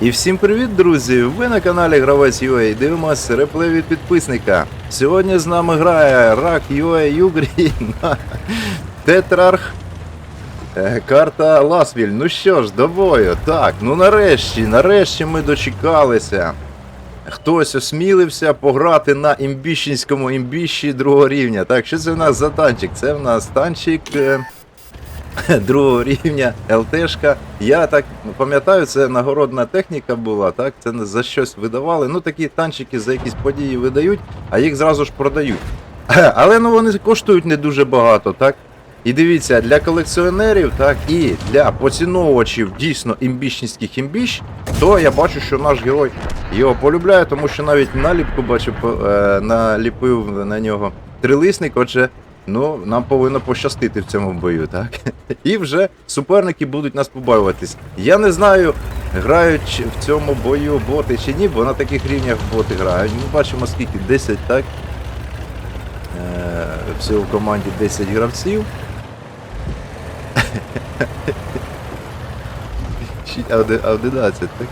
І всім привіт, друзі! Ви на каналі Гравець UA. Дивимося реплей від підписника. Сьогодні з нами грає Рак UA Югрі на Тетрарх. Е, Карта Ласвіль. Ну що ж, до бою. Так, ну нарешті, нарешті ми дочекалися. Хтось осмілився пограти на імбіщенському імбіщі другого рівня. Так, що це в нас за танчик? Це в нас танчик. другого рівня ЛТшка. Я так пам'ятаю, це нагородна техніка була, так? Це за щось видавали. Ну такі танчики за якісь події видають, а їх зразу ж продають. Але ну вони коштують не дуже багато, так? І дивіться, для колекціонерів, так, і для поціновувачів дійсно імбічницьких імбіч, то я бачу, що наш герой його полюбляє, тому що навіть наліпку бачу, е, наліпив на нього трилисник, отже, ну, нам повинно пощастити в цьому бою, так? І вже суперники будуть нас побаюватись. Я не знаю, грають в цьому бою боти чи ні, бо на таких рівнях боти грають. Ми бачимо скільки 10, так? Е, всього в команді 10 гравців. Чи- а, оди- 11, так?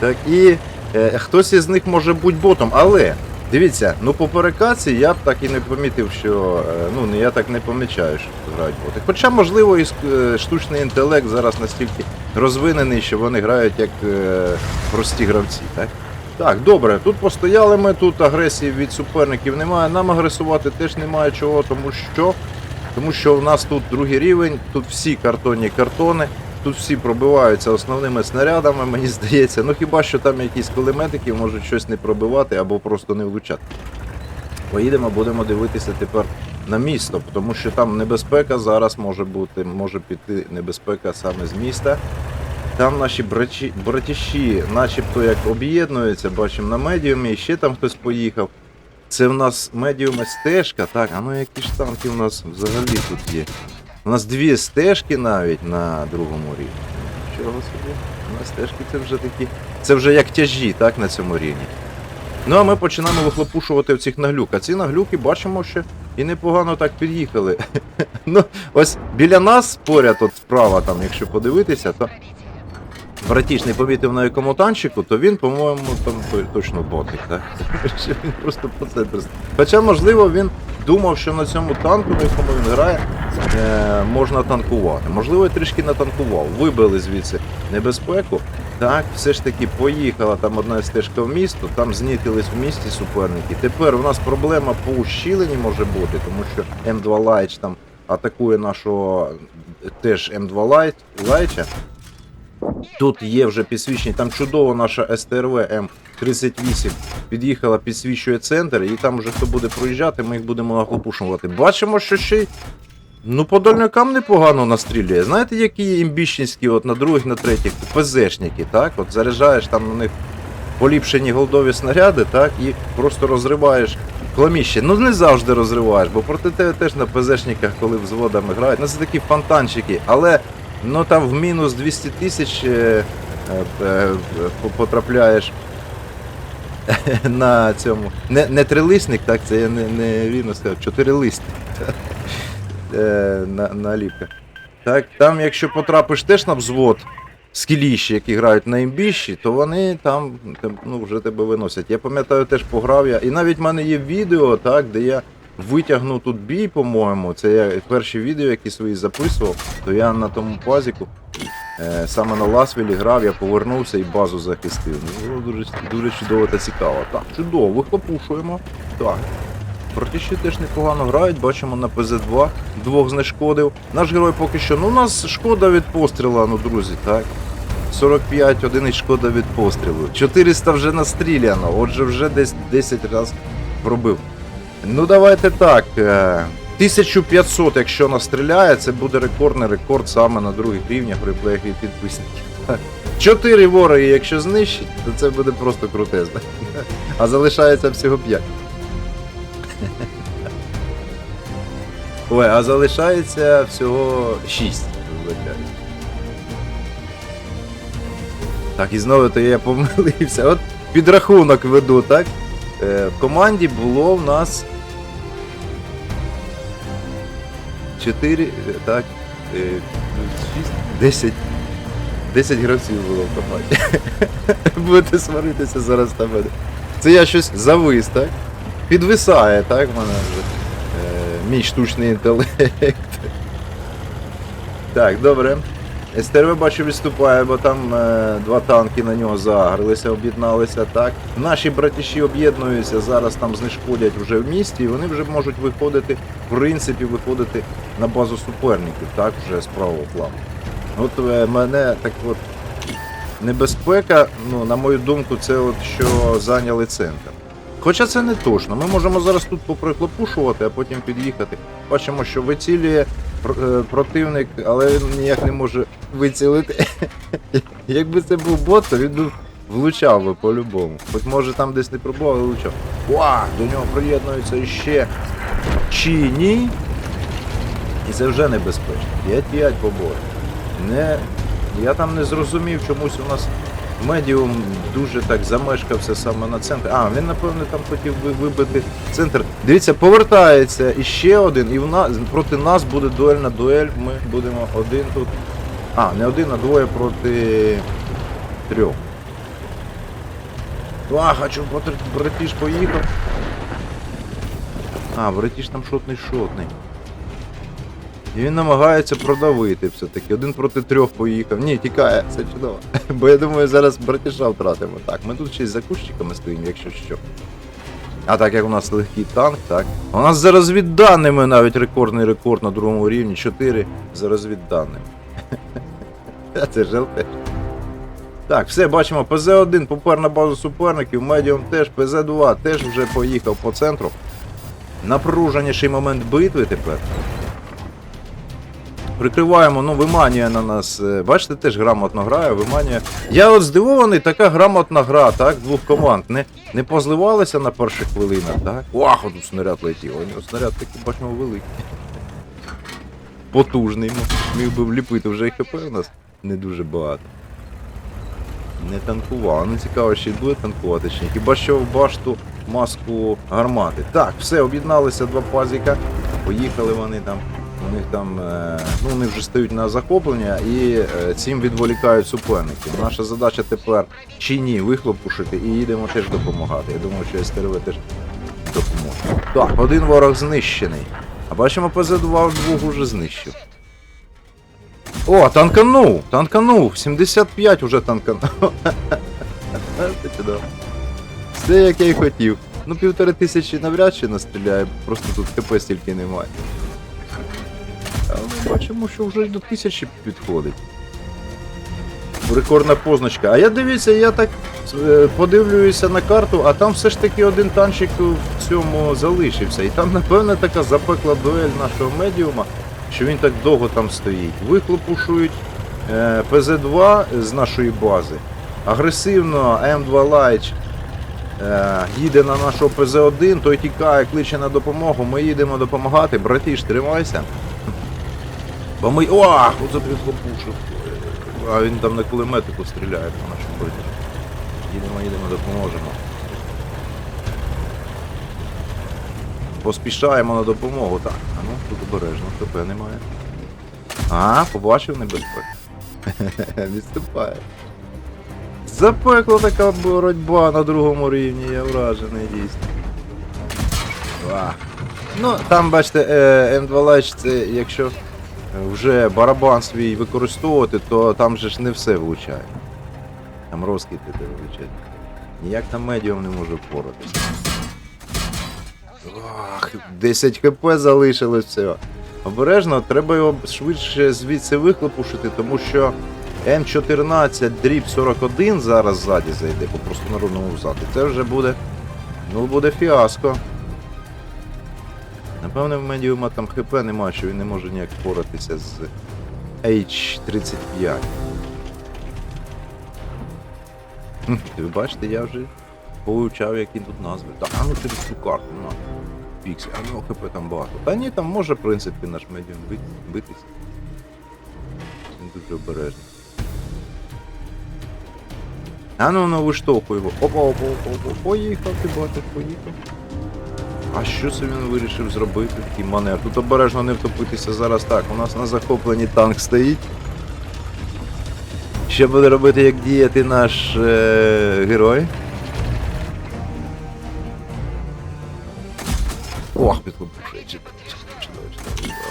Так, і е, хтось із них може бути ботом, але дивіться, ну по перекаці я б так і не помітив, що е, ну я так не помічаю, що тут грають боти. Хоча, можливо, і е, штучний інтелект зараз настільки розвинений, що вони грають як е, прості гравці, так? Так, добре, тут постояли ми, тут агресії від суперників немає. Нам агресувати теж немає чого, тому що тому що у нас тут другий рівень, тут всі картонні картони, тут всі пробиваються основними снарядами, мені здається. Ну хіба що там якісь кулеметики можуть щось не пробивати або просто не влучати. Поїдемо, будемо дивитися тепер на місто, тому що там небезпека зараз може бути, може піти небезпека саме з міста. Там наші братіші, братіші начебто як об'єднуються, бачимо на медіумі, ще там хтось поїхав. Це в нас медіума стежка, так, а ну які ж танки у нас взагалі тут є? У нас дві стежки навіть на другому рівні. Чого собі? У нас стежки це вже такі. Це вже як тяжі, так, на цьому рівні. Ну а ми починаємо вихлопушувати в цих наглюк. А ці наглюки бачимо, що і непогано так під'їхали. ну, ось біля нас поряд, от справа, там, якщо подивитися, то братіш не помітив на якому танчику, то він, по-моєму, там точно ботик, так? Він просто по центру. Хоча, можливо, він думав, що на цьому танку, на якому він грає, е, можна танкувати. Можливо, і трішки натанкував. Вибили звідси небезпеку. Так, все ж таки поїхала там одна стежка в місто, там знітились в місті суперники. Тепер у нас проблема по ущіленні може бути, тому що М2 Лайч там атакує нашого е, теж М2 Лайча. Тут є вже підсвічення, там чудово наша СТРВ М38 під'їхала, підсвічує центр, і там вже хто буде проїжджати, ми їх будемо нахлопушувати. Бачимо, що ще й ну, по дальнякам непогано настрілює. Знаєте, які є імбіщенські от на других, на третіх, ПЗшники, так? От заряджаєш там на них поліпшені голдові снаряди, так, і просто розриваєш кламіще. Ну не завжди розриваєш, бо проти тебе теж на ПЗшниках, коли взводами грають, ну це такі фонтанчики, але ну там в мінус 200 тисяч е, е, е, потрапляєш на цьому. Не, не трилисник, так, це я не, не вірно сказав, чотирилисник. Е, на, наліпка. Так, там, якщо потрапиш теж на взвод скіліші, які грають на імбіші, то вони там ну, вже тебе виносять. Я пам'ятаю, теж пограв я. І навіть в мене є відео, так, де я витягнув тут бій, по-моєму. Це я перші відео, які свої записував, то я на тому пазіку. Е, саме на Ласвілі грав, я повернувся і базу захистив. Ну, було дуже, дуже чудово та цікаво. Так, чудово, вихлопушуємо. Так. Братіші теж непогано грають, бачимо на ПЗ-2, двох знешкодив. Наш герой поки що. Ну, у нас шкода від постріла, ну, друзі, так. 45 одиниць шкода від пострілу. 400 вже настріляно, отже, вже десь 10 разів пробив. Ну, давайте так. Е, 1500, якщо настріляє, це буде рекордний рекорд саме на других рівнях реплеях від підписників. Чотири вороги, якщо знищить, то це буде просто крутезно. А залишається всього 5. Ой, а залишається всього 6. Так, і знову то я помилився. От підрахунок веду, так? Е, в команді було в нас 4, так, е, 6, 10, 10 гравців було в команді. Будете сваритися зараз на мене. Це я щось завис, так? Підвисає, так, в мене вже е, мій штучний інтелект. Так, добре. СТРВ бачу відступає, бо там е, два танки на нього загрилися, об'єдналися, так. Наші братіші об'єднуються, зараз там знешкодять вже в місті, і вони вже можуть виходити, в принципі, виходити на базу суперників, так, вже з правого плану. От е, мене так от небезпека, ну, на мою думку, це от що зайняли центр. Хоча це не точно. Ми можемо зараз тут поприклопушувати, а потім під'їхати. Бачимо, що вицілює противник, але він ніяк не може вицілити. Якби це був бот, то він би влучав би по-любому. Хоч може там десь не пробував, але влучав. Ва! До нього приєднується іще Чіні. І це вже небезпечно. 5-5 побори. Не, я там не зрозумів, чомусь у нас медіум дуже так замешкався саме на центр. А, він, напевно, там хотів ви- вибити центр. Дивіться, повертається іще один, і в нас, проти нас буде дуельна дуель. Ми будемо один тут. А, не один, а двоє проти трьох. А, хочу братіж поїхав. А, братіж там шотний шотний. І він намагається продавити все-таки. Один проти трьох поїхав. Ні, тікає, це чудово. Бо я думаю, зараз братіша втратимо. Так, ми тут ще й за кущиками стоїмо, якщо що. А так як у нас легкий танк, так. У нас за розвідданими навіть рекордний рекорд на другому рівні 4 за розвідданими. Та Це ж Так, все, бачимо, ПЗ-1 попер на базу суперників, медіум теж, ПЗ-2 теж вже поїхав по центру. Напруженіший момент битви тепер. Прикриваємо, ну, виманює на нас. е, Бачите, теж грамотно грає, виманює. Я от здивований, така грамотна гра, так, двох команд. Не, не позливалися на перших хвилинах, так? Ох, тут снаряд летів. У нього снаряд такий, бачимо, великий. Потужний, ну, міг би вліпити вже і ХП у нас не дуже багато. Не танкував. Ну цікаво, ще й буде танкувати чи ні. Хіба що в башту маску гармати. Так, все, об'єдналися два пазіка. Поїхали вони там. У них там, е, ну вони вже стають на захоплення і е, цим відволікають суперників. Наша задача тепер чи ні вихлопушити і їдемо теж допомагати. Я думаю, що СТРВ теж допоможе. Так, один ворог знищений. А бачимо, ПЗ-2 двох уже знищив. О, танканув! Танканув! 75 уже танканув. Все як я й хотів. Ну півтори тисячі навряд чи настріляє, просто тут ХП стільки немає. Але бачимо, що вже до тисячі підходить. Рекордна позначка. А я дивіться, я так е, подивлююся на карту, а там все ж таки один танчик в цьому залишився. І там, напевне, така запекла дуель нашого медіума, що він так довго там стоїть. Вихлопушують е, ПЗ-2 з нашої бази. Агресивно М2 Лайч е, їде на нашого ПЗ-1, той тікає, кличе на допомогу. Ми їдемо допомагати. Братіш, тримайся. Бо ми. Ох, оце підхлопушив. А він там на кулеметику стріляє по нашому братішу. Їдемо, їдемо, допоможемо. Поспішаємо на допомогу. Так, а ну тут обережно, ХП немає. А, побачив небезпеку. Відступає. Запекла така боротьба на другому рівні, я вражений дійсно. Ва. Ну, там, бачите, е, М2 Лач, це якщо вже барабан свій використовувати, то там же ж не все влучає. Там розкид іде влучать. Ніяк там медіум не може впоратися. Ах, 10 хп залишилось все. Обережно, треба його швидше звідси вихлопушити, тому що М14 дріб 41 зараз ззаді зайде, по просто народному взаду. Це вже буде. Ну, буде фіаско. Напевне, в медіума там ХП немає, що він не може ніяк впоратися з H35. Ви бачите, я вже повивчав, які тут назви. Так, а ну через цю карту, на. Піксель, а ну ХП там багато. Та ні, там може, в принципі, наш медіум бит, битися. Він дуже обережний. А ну ну виштовхуй його. Опа, опа, опа, опа. Поїхав, ти бачиш, поїхав. А що це він вирішив зробити? Такий маневр. Тут обережно не втопитися зараз так. У нас на захопленні танк стоїть. Що буде робити, як діяти наш е, герой? Ох, чудово.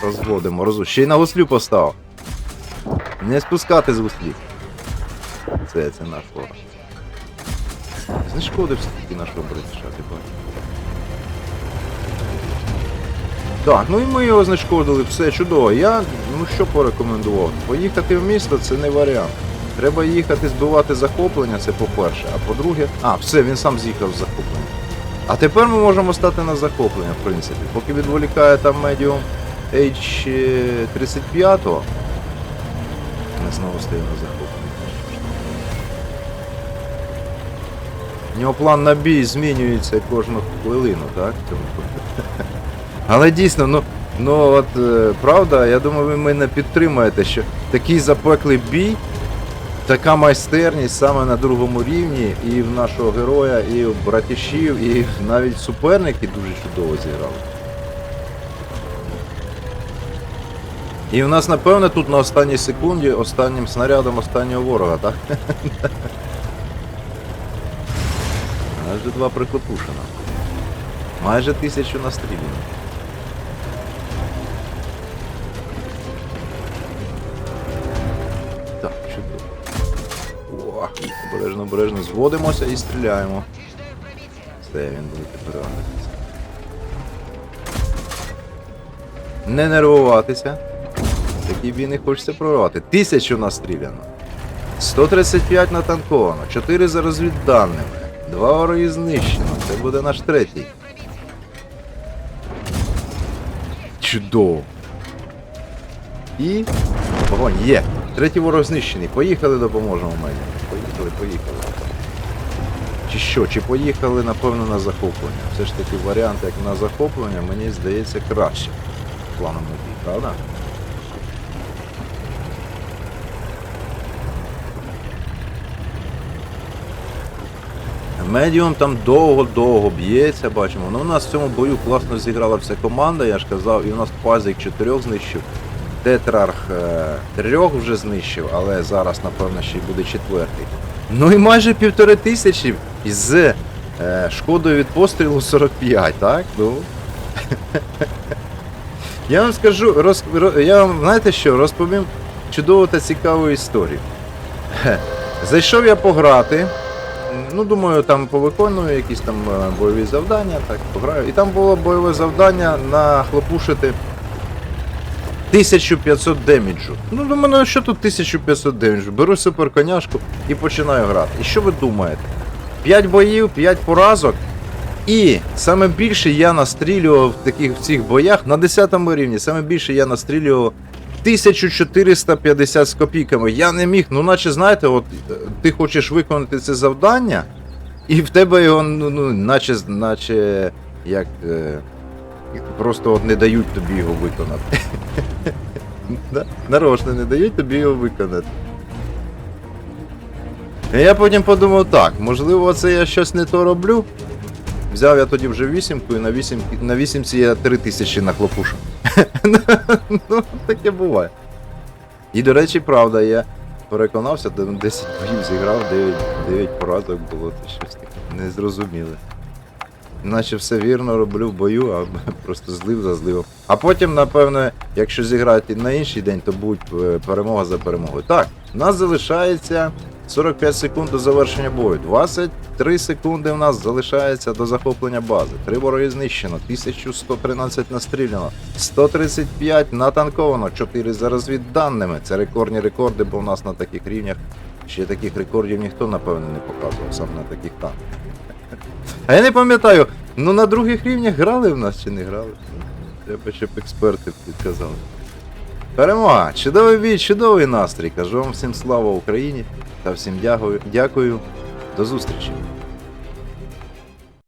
Розводимо, розводимо. Ще й на гуслю постав. Не спускати з гуслі. Це, це наш ворог. Знешкодив все-таки нашого бритиша, ти бачиш. Так, ну і ми його знешкодили, все чудово. Я ну що порекомендував? Поїхати в місто це не варіант. Треба їхати збивати захоплення, це по-перше. А по-друге. А, все, він сам з'їхав з захоплення. А тепер ми можемо стати на захоплення, в принципі. Поки відволікає там медіум H35, ми знову стаємо на захоплення. У нього план на бій змінюється кожну хвилину, так? Тому- Але дійсно, ну, ну от е, правда, я думаю, ви мене підтримаєте, що такий запеклий бій, така майстерність саме на другому рівні, і в нашого героя, і в братішів, і навіть суперники дуже чудово зіграли. І в нас, напевне, тут на останній секунді останнім снарядом останнього ворога, так? Аж два прикопушена. Майже тисячу настріляно. Обережно, обережно зводимося і стріляємо. Все, він буде агресивний. Не нервуватися. Такий бій не хочеться прорвати. Тисячу настріляно. 135 натанковано, 4 за розвідданими, 2 вороги знищено. Це буде наш третій. Чудово. І. Вогонь, є. Третій ворог знищений. Поїхали, допоможемо мені. Поїхали, поїхали. Чи що, чи поїхали, напевно, на захоплення. Все ж таки варіант, як на захоплення, мені здається краще. Планом бій, правда? Медіум там довго-довго б'ється, бачимо. Ну, у нас в цьому бою класно зіграла вся команда, я ж казав, і у нас пазик чотирьох знищив. Тетрарх е, трьох вже знищив, але зараз, напевно, ще й буде четвертий. Ну і майже півтори тисячі з е, шкодою від пострілу 45, так? Ну. Я вам скажу, роз, я вам, знаєте що, розповім чудову та цікаву історію. Зайшов я пограти. Ну, думаю, там повиконую якісь там е, бойові завдання, так, пограю. І там було бойове завдання нахлопушити 1500 деміджу. Ну, думаю, ну що тут 1500 деміджу? Беру суперконяшку і починаю грати. І що ви думаєте? 5 боїв, 5 поразок. І саме більше я настрілював в таких в цих боях на 10 рівні, саме більше я настрілював 1450 з копійками. Я не міг, ну наче знаєте, от е, ти хочеш виконати це завдання, і в тебе його, ну, ну наче, наче як. Е, просто не дають тобі його виконати. Нарочно не дають тобі його виконати. І я потім подумав так, можливо, це я щось не то роблю. Взяв я тоді вже вісімку і на вісім, на вісімці я три тисячі нахлопушу. ну, таке буває. І, до речі, правда, я переконався, 10 боїв зіграв, 9, 9 поразок було, це щось таке незрозуміле. Наче все вірно роблю в бою, а просто злив за зливом. А потім, напевно, якщо зіграти на інший день, то будь е, перемога за перемогою. Так, у нас залишається 45 секунд до завершення бою. 23 секунди в нас залишається до захоплення бази. Три вороги знищено, 1113 настріляно, 135 натанковано, 4 за розвідданими. Це рекордні рекорди, бо в нас на таких рівнях ще таких рекордів ніхто, напевно, не показував, саме на таких танках. А я не пам'ятаю, ну на других рівнях грали в нас чи не грали? Треба, щоб експерти підказали. Перемога! Чудовий бій, чудовий настрій. Кажу вам всім слава Україні та всім дякую. До зустрічі.